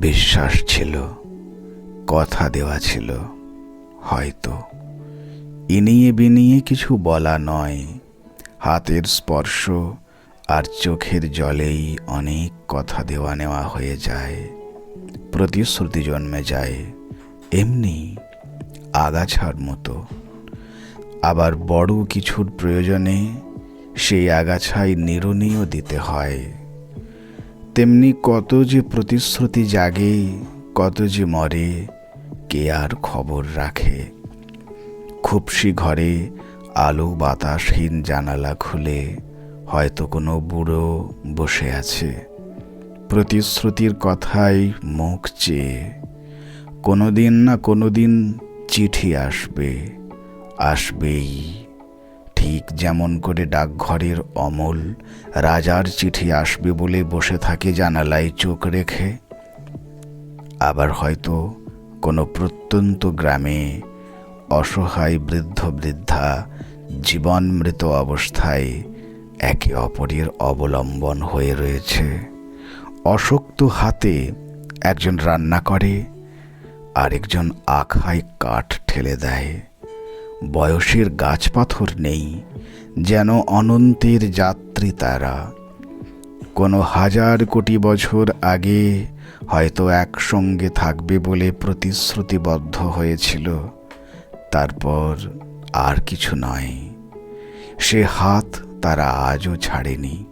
বিশ্বাস ছিল, কথা দেওয়া ছিল, হয়তো। ইনিয়ে বিনিয়ে কিছু বলা নয়। হাতের স্পর্শ আর চোখের জলেই অনেক কথা দেওয়া নেওয়া হয়ে যায়, প্রতিশ্রুতি জন্মে যায়, এমনি আগাছার মতো। আবার বড় কিছুর প্রয়োজনে সেই আগাছায় নিরণীয় দিতে হয়। তেমনি কত যে প্রতিশ্রুতি জাগে, কত যে মরে, কে আর খবর রাখে? খুবসি ঘরে আলো বাতাসহীন জানালা খুলে, হয়তো কোনো বুড়ো বসে আছে। প্রতিশ্রুতির কথাই মুখ চেয়ে কোনো দিন না কোনো দিন চিঠি আসবে, আসবেই। ঠিক যেমন করে ডাকঘরের অমল, রাজার চিঠি আসবে বলে বসে থাকে জানালায় চোখ রেখে। আবার হয়তো কোনো প্রত্যন্ত গ্রামে অসহায় বৃদ্ধ বৃদ্ধা জীবন মৃত অবস্থায় একে অপরের অবলম্বন হয়ে রয়েছে। অশক্ত হাতে একজন রান্না করে, আরেকজন আখায় কাঠ ঠেলে দেয়। বয়সের গাছপাথর নেই, যেন অনন্তের যাত্রী তারা। কোনো হাজার কোটি বছর আগে হয়তো একসঙ্গে থাকবে বলে প্রতিশ্রুতিবদ্ধ হয়েছিল, তারপর আর কিছু নয়। সে হাত তারা আজও ছাড়েনি।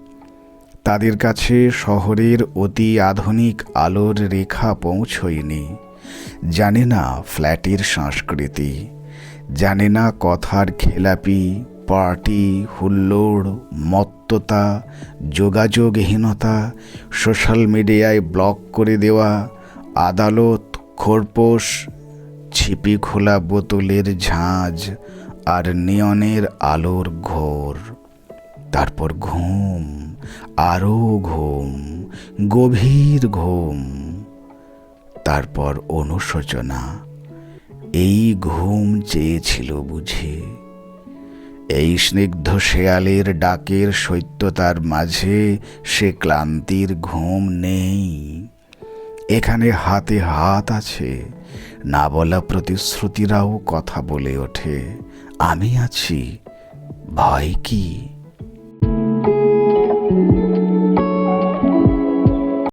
তাদের কাছে শহরের অতি আধুনিক আলোর রেখা পৌঁছয়নি। জানে না ফ্ল্যাটের সংস্কৃতি জানে না কথার খেলাপি, পার্টি, হুল্লোড়, মত্ততা, যোগাযোগহীনতা, সোশ্যাল মিডিয়ায় ব্লক করে দেওয়া, আদালত, খোরপোশ ছিপি খোলা বোতলের ঝাঁঝ আর নিয়নের আলোর ঘোর। তারপর ঘুম, আরও ঘুম, গভীর ঘুম। তারপর অনুশোচনা এই ঘুম চেয়েছিল বুঝি। এই স্নিগ্ধ শেয়ালের ডাকের সত্যতার মাঝে সে ক্লান্তির ঘুম নেই। এখানে হাতে হাত আছে, না বলা প্রতিশ্রুতিরাও কথা বলে ওঠে। আমি আছি, ভয় কি?